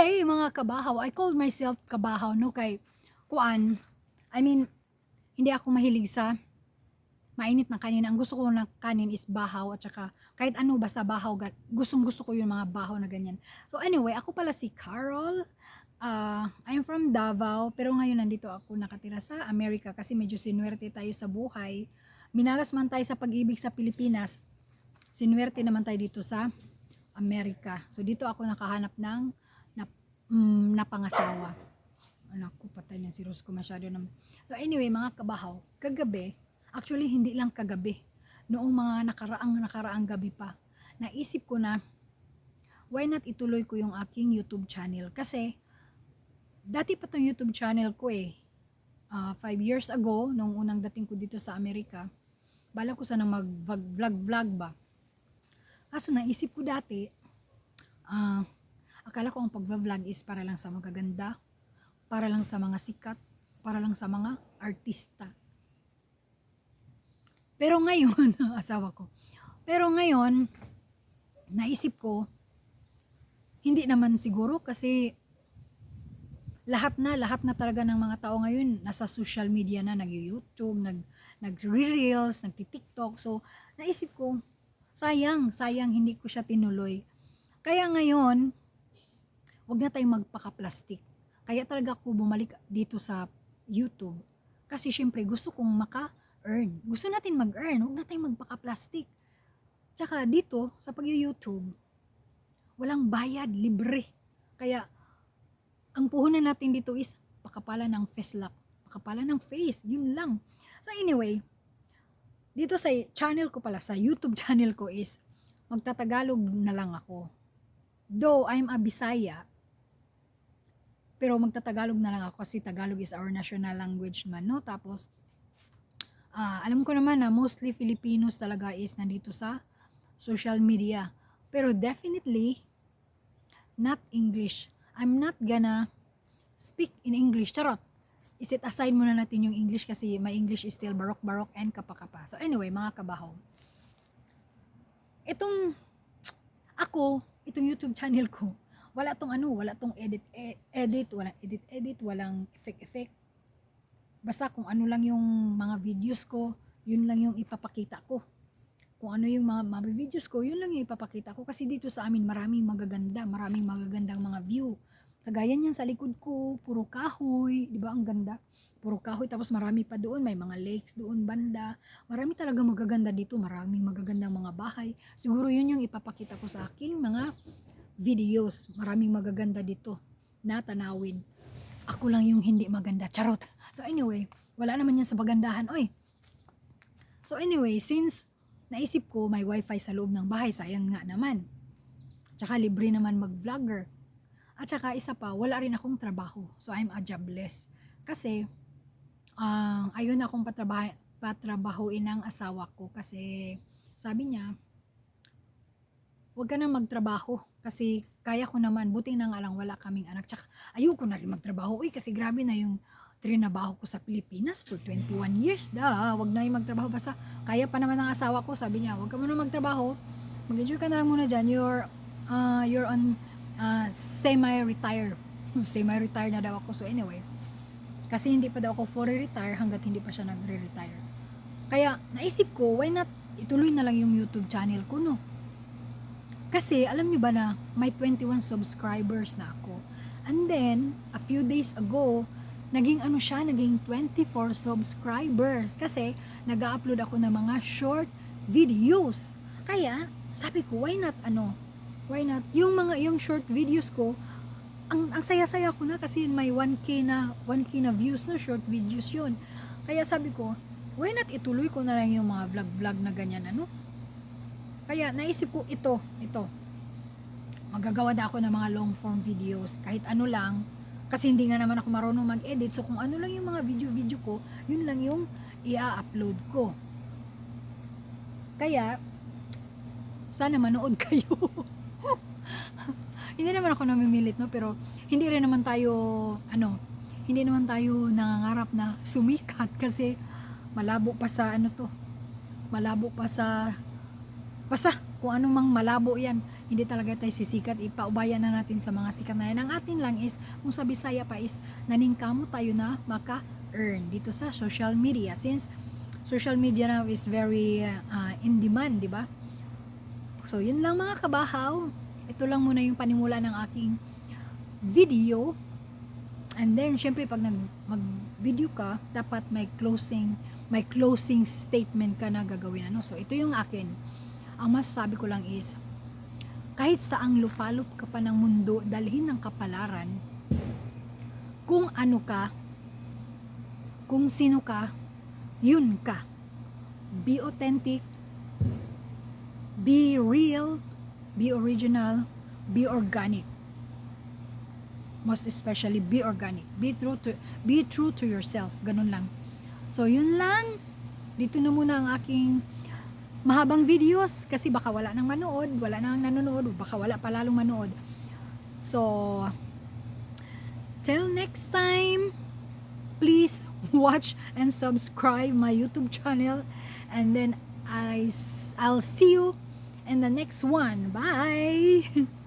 day, mga kabahaw, I call myself kabahaw, no, kay kuan, I mean, hindi ako mahilig sa mainit na kanin. Ang gusto ko na kanin is bahaw at saka kahit ano basta bahaw. Gustong gusto ko yung mga bahaw na ganyan. So anyway, ako pala si Carol. Uh, I'm from Davao pero ngayon nandito ako nakatira sa Amerika kasi medyo sinuwerte tayo sa buhay. Minalas man tayo sa pag-ibig sa Pilipinas, sinuwerte naman tayo dito sa Amerika. So dito ako nakahanap ng mm, napangasawa. Anak ko, patay na si Rosco masyado naman. So anyway, mga kabahaw, kagabi, actually hindi lang kagabi, noong mga nakaraang nakaraang gabi pa, naisip ko na why not ituloy ko yung aking YouTube channel kasi dati pa tong YouTube channel ko eh. Ah, five years ago, nung unang dating ko dito sa Amerika, bala ko sana mag vlog vlog ba. Kaso naisip ko dati, ah, akala ko ang pag-vlog is para lang sa magaganda, para lang sa mga sikat, para lang sa mga artista. Pero ngayon, asawa ko. Pero ngayon, naisip ko, hindi naman siguro kasi lahat na, lahat na talaga ng mga tao ngayon nasa social media na, nag-YouTube, nag, nag-reels, nag-tiktok. So, naisip ko, sayang, sayang hindi ko siya tinuloy. Kaya ngayon, wag na tayong magpaka-plastic. Kaya talaga ako bumalik dito sa YouTube. Kasi syempre gusto kong maka-earn. Gusto natin mag-earn, huwag na tayong magpaka-plastic. Tsaka dito, sa pag-YouTube, walang bayad, libre. Kaya, ang puhunan natin dito is pakapalan ng face lock. Pakapalan ng face, yun lang. So anyway, dito sa channel ko pala, sa YouTube channel ko is, magtatagalog na lang ako. Though I'm a Bisaya, pero magtatagalog na lang ako kasi Tagalog is our national language man, no? Tapos, ah, alam ko naman na mostly Filipinos talaga is nandito sa social media. Pero definitely, not English. I'm not gonna speak in English. Charot. Isit aside muna natin yung English kasi my English is still barok-barok and kapakapa. So anyway, mga kabahaw. Itong, ako, itong YouTube channel ko, wala tong ano, wala tong edit, e- edit, walang edit, edit, walang effect, effect. Basta kung ano lang yung mga videos ko, yun lang yung ipapakita ko. Kung ano yung mga, mga videos ko, yun lang yung ipapakita ko. Kasi dito sa amin, maraming magaganda, maraming magagandang mga view. Kagaya niyan sa likod ko, puro kahoy, di ba ang ganda? Puro kahoy, tapos marami pa doon, may mga lakes doon, banda. Marami talaga magaganda dito, maraming magagandang mga bahay. Siguro yun yung ipapakita ko sa aking mga videos. Maraming magaganda dito na tanawin. Ako lang yung hindi maganda. Charot. So anyway, wala naman yan sa pagandahan. Oy. So anyway, since naisip ko may wifi sa loob ng bahay, sayang nga naman. Tsaka libre naman mag-vlogger. At saka isa pa, wala rin akong trabaho. So I'm a jobless. Kasi, ah ayun akong patrabaho, patrabahuin ng asawa ko. Kasi, sabi niya, huwag ka na magtrabaho kasi kaya ko naman, buti na nga lang wala kaming anak. Tsaka ayoko na rin magtrabaho. Uy, kasi grabe na yung trinabaho ko sa Pilipinas for 21 years. Da, wag na yung magtrabaho. Basta kaya pa naman ng asawa ko. Sabi niya, wag ka muna magtrabaho. Mag-enjoy ka na lang muna dyan. You're, uh, you're on uh, semi-retire. semi-retire na daw ako. So anyway, kasi hindi pa daw ako fully retire hanggat hindi pa siya nagre-retire. Kaya naisip ko, why not ituloy na lang yung YouTube channel ko, no? Kasi alam nyo ba na may 21 subscribers na ako. And then, a few days ago, naging ano siya, naging 24 subscribers. Kasi nag-upload ako ng mga short videos. Kaya, sabi ko, why not ano? Why not? Yung mga, yung short videos ko, ang, ang saya-saya ko na kasi may 1k na, 1k na views na short videos yun. Kaya sabi ko, why not ituloy ko na lang yung mga vlog-vlog na ganyan, ano? Kaya naisip ko ito, ito. Magagawa na ako ng mga long form videos, kahit ano lang. Kasi hindi nga naman ako marunong mag-edit. So kung ano lang yung mga video-video ko, yun lang yung i-upload ko. Kaya, sana manood kayo. hindi naman ako namimilit, no? Pero hindi rin naman tayo, ano, hindi naman tayo nangangarap na sumikat kasi malabo pa sa ano to malabo pa sa basta kung ano mang malabo yan hindi talaga tayo sisikat, ipaubayan na natin sa mga sikat na yan. Ang atin lang is, kung sa Bisaya pa is, naningkamo tayo na maka-earn dito sa social media. Since social media now is very uh, in demand, di ba? So, yun lang mga kabahaw. Ito lang muna yung panimula ng aking video. And then, syempre, pag nag, mag-video ka, dapat may closing, may closing statement ka na gagawin. Ano? So, ito yung akin. Ang masasabi ko lang is, kahit saang lupalop ka pa ng mundo, dalhin ng kapalaran, kung ano ka, kung sino ka, yun ka. Be authentic, be real, be original, be organic. Most especially be organic. Be true to be true to yourself. Ganun lang. So yun lang. Dito na muna ang aking mahabang videos kasi baka wala nang manood, wala nang nanonood, baka wala pa lalong manood. So till next time, please watch and subscribe my YouTube channel and then I I'll see you in the next one. Bye.